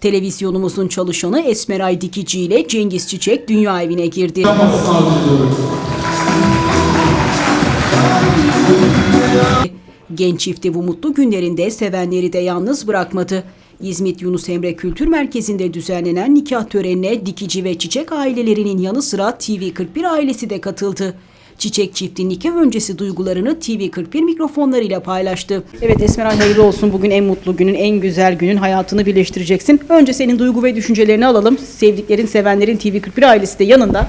Televizyonumuzun çalışanı Esmeray Dikici ile Cengiz Çiçek dünya evine girdi. Genç çifti bu mutlu günlerinde sevenleri de yalnız bırakmadı. İzmit Yunus Emre Kültür Merkezi'nde düzenlenen nikah törenine Dikici ve Çiçek ailelerinin yanı sıra TV41 ailesi de katıldı. Çiçek çifti nikah öncesi duygularını TV41 mikrofonlarıyla paylaştı. Evet Esmeray hayırlı olsun. Bugün en mutlu günün, en güzel günün. Hayatını birleştireceksin. Önce senin duygu ve düşüncelerini alalım. Sevdiklerin, sevenlerin TV41 ailesi de yanında.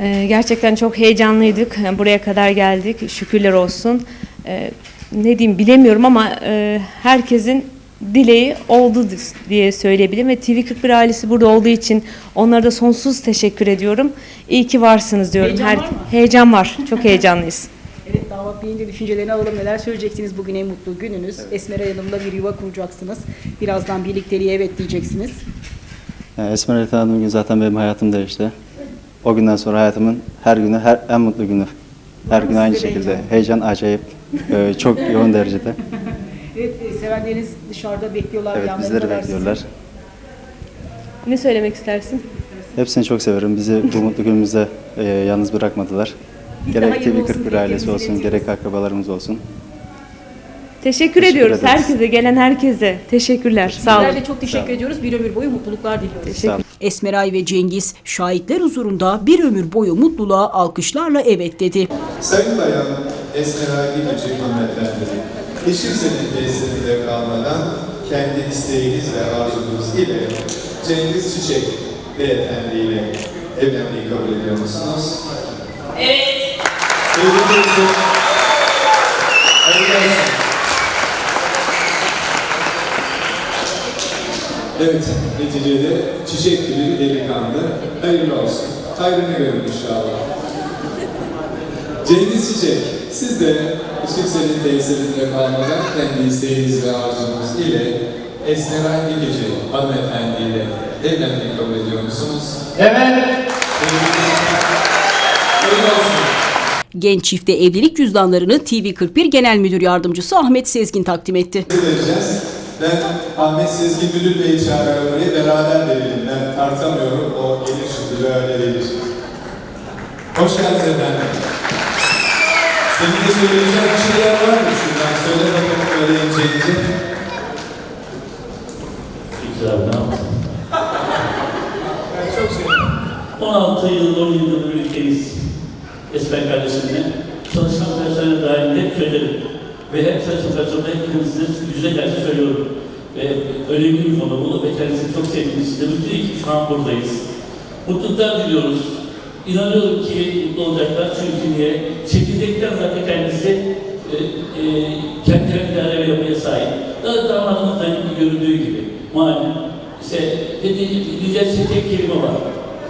Ee, Gerçekten çok heyecanlıydık. Buraya kadar geldik. Şükürler olsun. Ee, Ne diyeyim bilemiyorum ama e, herkesin dileği oldu diye söyleyebilirim. Ve TV41 ailesi burada olduğu için onlara da sonsuz teşekkür ediyorum. İyi ki varsınız diyorum. Heyecan var mı? Heyecan var. Çok heyecanlıyız. Evet damat deyince düşüncelerini alalım. Neler söyleyeceksiniz bugün en mutlu gününüz. Esmeray Hanım'la bir yuva kuracaksınız. Birazdan birlikteliğe evet diyeceksiniz. Yani Esmer'i tanıdığım gün zaten benim hayatım değişti. O günden sonra hayatımın her günü, her en mutlu günü. Her gün aynı şekilde. heyecan. Heyecan acayip, e, çok yoğun derecede. Evet e, sevenleriniz dışarıda bekliyorlar. Evet bizleri sizi. bekliyorlar. Ne söylemek istersin? Hepsini çok severim. Bizi bu mutlu günümüzde e, yalnız bırakmadılar. Biz Gerek olsun TV41 ailesi olsun, gerek akrabalarımız olsun. Teşekkür, Teşekkür ediyoruz ederiz. herkese, gelen herkese. Teşekkürler. Sağ olun. Bizler de çok teşekkür ediyoruz. Bir ömür boyu mutluluklar diliyoruz. Sağ olun. Esmeray ve Cengiz şahitler huzurunda bir ömür boyu mutluluğa alkışlarla evet dedi. Sayın Bayan Esmer Aygün Küçük hanımefendi, eşim senin tesirinde kalmadan kendi isteğiniz ve arzunuz ile Cengiz Çiçek beyefendi ile evlenmeyi kabul ediyor musunuz? Evet. Evliliğinizi hayırlı olsun. Evet, neticede çiçek gibi bir delikanlı. Hayırlı olsun. Hayrını görün inşallah. Cengiz Çiçek, siz de kimsenin tesirinde kalmadan kendi isteğiniz ve arzunuz ile Esmer Aygün Gece hanımefendi ile evlenmeyi kabul ediyor musunuz? Evet. Genç çifte evlilik cüzdanlarını TV41 Genel Müdür Yardımcısı Ahmet Sezgin takdim etti. vereceğiz. Ben Ahmet Sezgin Müdür Bey'i çağırıyorum buraya. Beraber verelim. Ben tartamıyorum. O gelir şimdi böyle gelir. Hoş geldiniz efendim. Senin de söyleyeceğin bir şeyler var mı şuradan? Söyle bakalım söyleyeceğinizi. Güzel, ne yaptın? 16 yıl, 10 yıldır birlikteyiz. Esmer kardeşimle. Çalışan personel dahil hep söylerim. Ve hep saçma hepinizin yüze karşı söylüyorum. Ve önemli bir konu bu ve kendisini çok sevdiğimiz için de bütün ekip şu an buradayız. Mutluluklar diliyoruz. İnanıyorum ki mutlu olacaklar çünkü niye? Çekirdekten zaten kendisi e, e, kendi kendine araba yapmaya sahip. Daha damadımızdan göründüğü gibi. Malum işte dediği diyecek tek kelime var.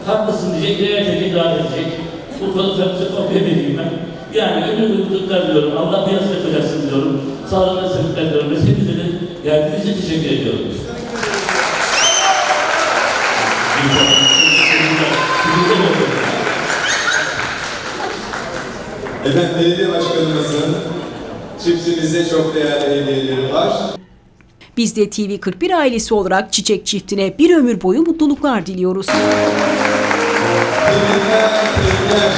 Haklısın diyecek, değer edecek, rahat edecek. Bu konu tabii kopya vereyim ben. Yani ömür mutluluklar diliyorum. Allah yastık koyarsın diyorum. Sağlıklı sebepler diliyorum. Ve hepinize de geldiğiniz için teşekkür ediyorum. Efendim belediye başkanımızın çiftimize çok değerli hediyeleri var. Biz de TV41 ailesi olarak Çiçek çiftine bir ömür boyu mutluluklar diliyoruz. Tebrikler, tebrikler.